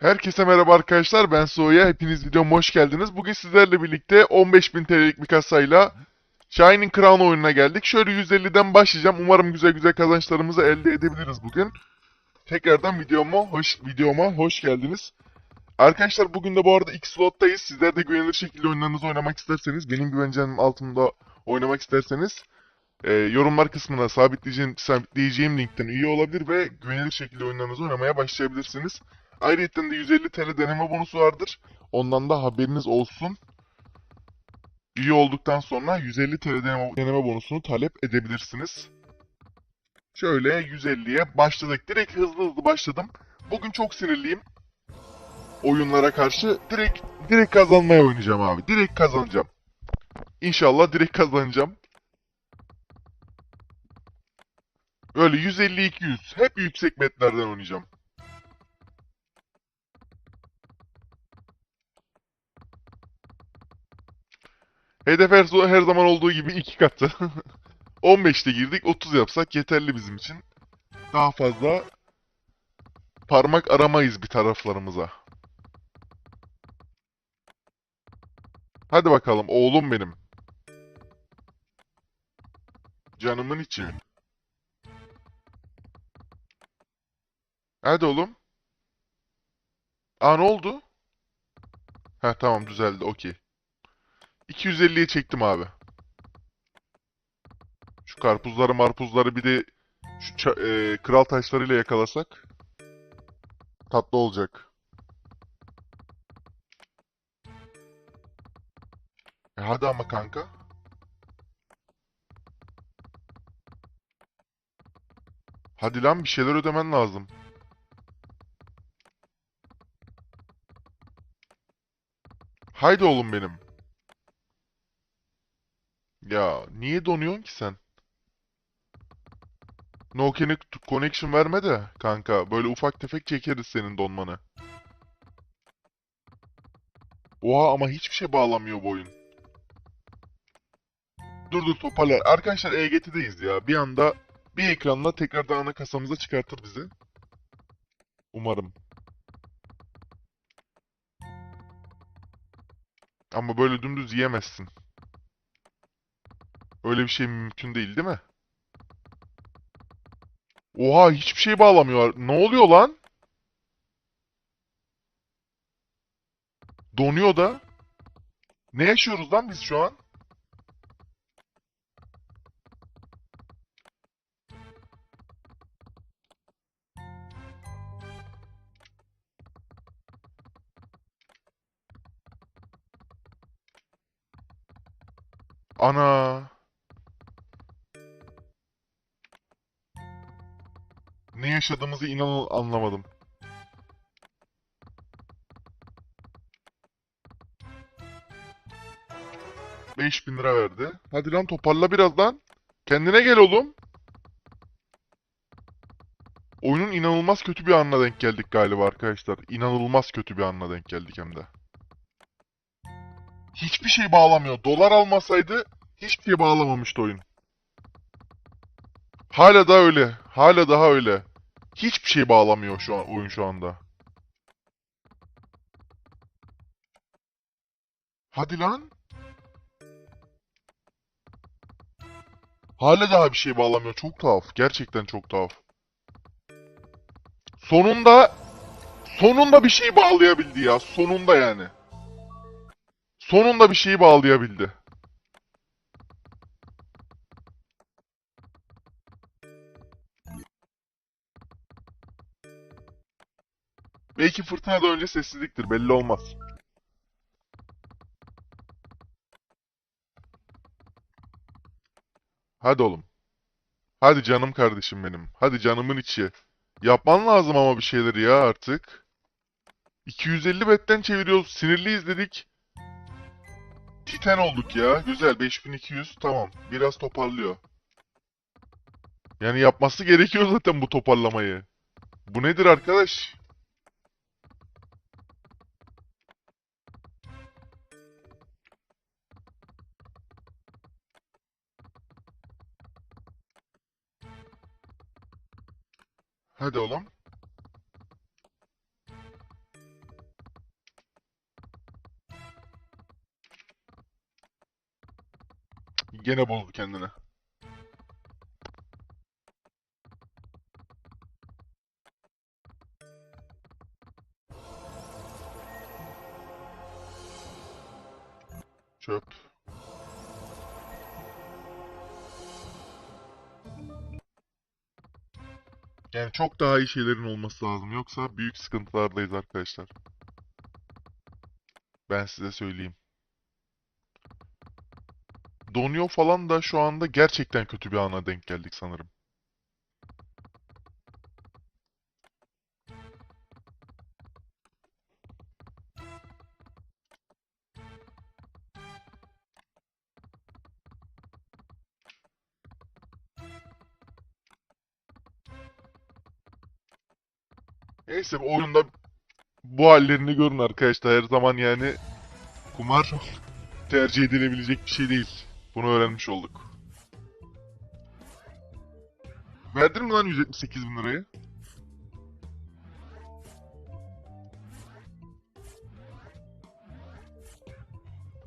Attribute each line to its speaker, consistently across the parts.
Speaker 1: Herkese merhaba arkadaşlar ben Soğuya hepiniz videoma hoş geldiniz. Bugün sizlerle birlikte 15.000 TL'lik bir kasayla Shining Crown oyununa geldik. Şöyle 150'den başlayacağım. Umarım güzel güzel kazançlarımızı elde edebiliriz bugün. Tekrardan videoma hoş videoma hoş geldiniz. Arkadaşlar bugün de bu arada X slottayız. Sizler de güvenilir şekilde oyunlarınızı oynamak isterseniz, benim güvencemin altında oynamak isterseniz e, yorumlar kısmına sabitleyeceğim, sabitleyeceğim linkten üye olabilir ve güvenilir şekilde oyunlarınızı oynamaya başlayabilirsiniz. Ayrıca de 150 TL deneme bonusu vardır. Ondan da haberiniz olsun. Üye olduktan sonra 150 TL deneme, bonusunu talep edebilirsiniz. Şöyle 150'ye başladık. Direkt hızlı hızlı başladım. Bugün çok sinirliyim. Oyunlara karşı direkt direkt kazanmaya oynayacağım abi. Direkt kazanacağım. İnşallah direkt kazanacağım. Öyle 150-200 hep yüksek metlerden oynayacağım. Hedef her, her zaman olduğu gibi iki katı. 15'te girdik 30 yapsak yeterli bizim için. Daha fazla parmak aramayız bir taraflarımıza. Hadi bakalım oğlum benim. Canımın içi. Hadi oğlum. Aa ne oldu? Ha tamam düzeldi okey. 250'ye çektim abi. Şu karpuzları marpuzları bir de şu e, kral taşlarıyla yakalasak tatlı olacak. E hadi ama kanka. Hadi lan bir şeyler ödemen lazım. Haydi oğlum benim. Ya niye donuyorsun ki sen? No connect- connection verme de kanka. Böyle ufak tefek çekeriz senin donmanı. Oha ama hiçbir şey bağlamıyor bu oyun. Dur dur toparlar. Arkadaşlar EGT'deyiz ya. Bir anda bir ekranla tekrardan ana kasamıza çıkartır bizi. Umarım. Ama böyle dümdüz yiyemezsin. Öyle bir şey mümkün değil değil mi? Oha hiçbir şey bağlamıyor. Ne oluyor lan? Donuyor da. Ne yaşıyoruz lan biz şu an? Ana. Ne yaşadığımızı inanın anlamadım. Beş bin lira verdi. Hadi lan toparla biraz lan. Kendine gel oğlum. Oyunun inanılmaz kötü bir anına denk geldik galiba arkadaşlar. İnanılmaz kötü bir anına denk geldik hem de. Hiçbir şey bağlamıyor. Dolar almasaydı hiçbir şey bağlamamıştı oyun. Hala da öyle. Hala daha öyle. Hiçbir şey bağlamıyor şu an oyun şu anda. Hadi lan. Hala daha bir şey bağlamıyor. Çok tuhaf. Gerçekten çok tuhaf. Sonunda sonunda bir şey bağlayabildi ya. Sonunda yani. Sonunda bir şeyi bağlayabildi. Belki fırtınadan önce sessizliktir. Belli olmaz. Hadi oğlum. Hadi canım kardeşim benim. Hadi canımın içi. Yapman lazım ama bir şeyleri ya artık. 250 betten çeviriyoruz. Sinirliyiz dedik. Titan olduk ya. Güzel 5200 tamam. Biraz toparlıyor. Yani yapması gerekiyor zaten bu toparlamayı. Bu nedir arkadaş? Hadi oğlum. Gene bozdu kendini. Çöp. Yani çok daha iyi şeylerin olması lazım. Yoksa büyük sıkıntılardayız arkadaşlar. Ben size söyleyeyim. Donuyor falan da şu anda gerçekten kötü bir ana denk geldik sanırım. Neyse oyunda bu hallerini görün arkadaşlar. Her zaman yani kumar tercih edilebilecek bir şey değil. Bunu öğrenmiş olduk. Verdin mi lan 178 bin lirayı?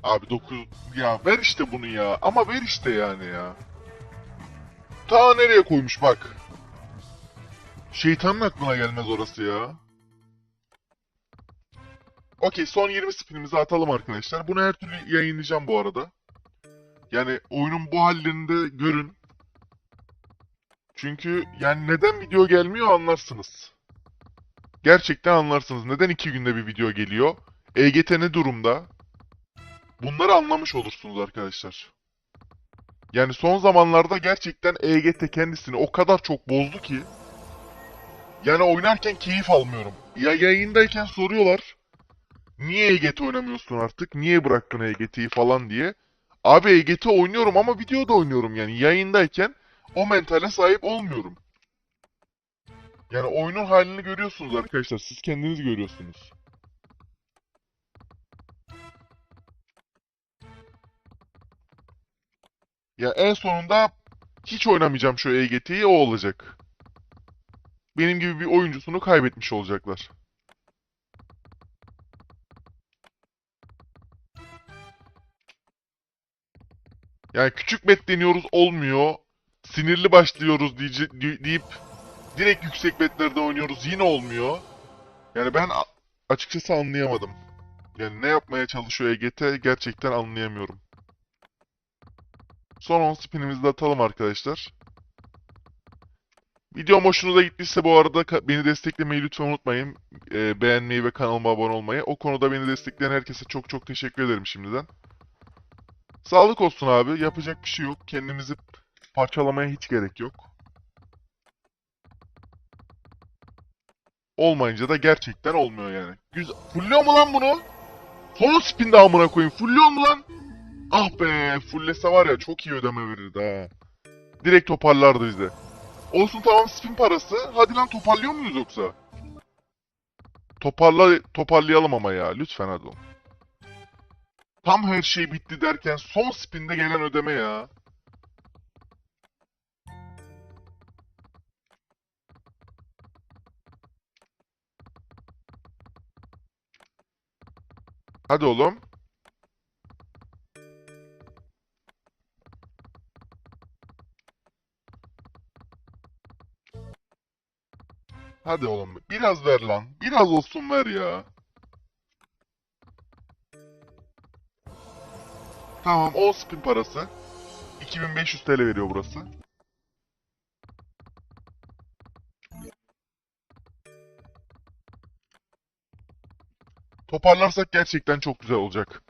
Speaker 1: Abi 9 ya ver işte bunu ya ama ver işte yani ya. Ta nereye koymuş bak. Şeytanın aklına gelmez orası ya. Okey son 20 spinimizi atalım arkadaşlar. Bunu her türlü yayınlayacağım bu arada. Yani oyunun bu hallerini de görün. Çünkü yani neden video gelmiyor anlarsınız. Gerçekten anlarsınız. Neden iki günde bir video geliyor? EGT ne durumda? Bunları anlamış olursunuz arkadaşlar. Yani son zamanlarda gerçekten EGT kendisini o kadar çok bozdu ki. Yani oynarken keyif almıyorum. Ya yayındayken soruyorlar. Niye EGT oynamıyorsun artık? Niye bıraktın EGT'yi falan diye. Abi EGT oynuyorum ama videoda oynuyorum yani. Yayındayken o mentale sahip olmuyorum. Yani oyunun halini görüyorsunuz arkadaşlar. Siz kendiniz görüyorsunuz. Ya en sonunda hiç oynamayacağım şu EGT'yi o olacak. Benim gibi bir oyuncusunu kaybetmiş olacaklar. Yani küçük bet deniyoruz olmuyor. Sinirli başlıyoruz diye, di- deyip direkt yüksek betlerde oynuyoruz yine olmuyor. Yani ben açıkçası anlayamadım. Yani ne yapmaya çalışıyor EGT gerçekten anlayamıyorum. Son 10 spinimizi de atalım arkadaşlar. Videom hoşunuza gittiyse bu arada beni desteklemeyi lütfen unutmayın. Ee, beğenmeyi ve kanalıma abone olmayı. O konuda beni destekleyen herkese çok çok teşekkür ederim şimdiden. Sağlık olsun abi. Yapacak bir şey yok. Kendimizi parçalamaya hiç gerek yok. Olmayınca da gerçekten olmuyor yani. Güzel. Fulluyor mu lan bunu? Son spin de amına koyayım. Fulluyor mu lan? Ah be. Fullese var ya çok iyi ödeme verirdi ha. Direkt toparlardı bize. Olsun tamam spin parası. Hadi lan toparlıyor muyuz yoksa? Toparla toparlayalım ama ya. Lütfen hadi. Tam her şey bitti derken son spinde gelen ödeme ya. Hadi oğlum. Hadi oğlum. Biraz ver lan. Biraz olsun ver ya. Tamam 10 spin parası. 2500 TL veriyor burası. Toparlarsak gerçekten çok güzel olacak.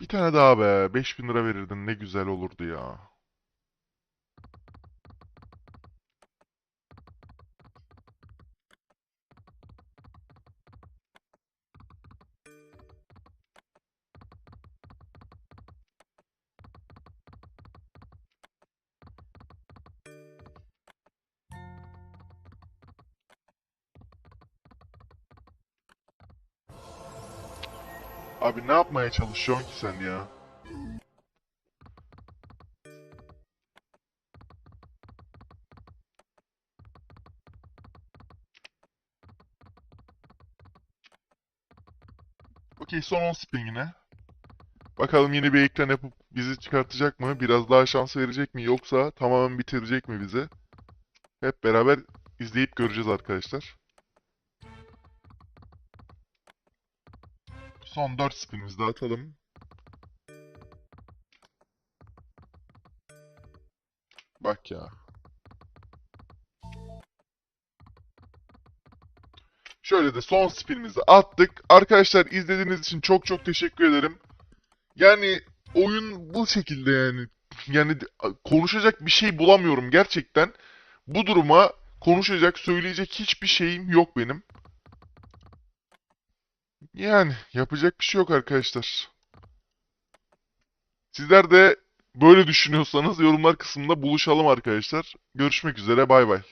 Speaker 1: Bir tane daha be. 5000 lira verirdin ne güzel olurdu ya. Abi ne yapmaya çalışıyorsun ki sen ya? Okey son 10 spin yine. Bakalım yeni bir ekran yapıp bizi çıkartacak mı? Biraz daha şans verecek mi? Yoksa tamamen bitirecek mi bizi? Hep beraber izleyip göreceğiz arkadaşlar. Son 4 spinimizi atalım. Bak ya. Şöyle de son spinimizi attık. Arkadaşlar izlediğiniz için çok çok teşekkür ederim. Yani oyun bu şekilde yani. Yani konuşacak bir şey bulamıyorum gerçekten. Bu duruma konuşacak, söyleyecek hiçbir şeyim yok benim. Yani yapacak bir şey yok arkadaşlar. Sizler de böyle düşünüyorsanız yorumlar kısmında buluşalım arkadaşlar. Görüşmek üzere bay bay.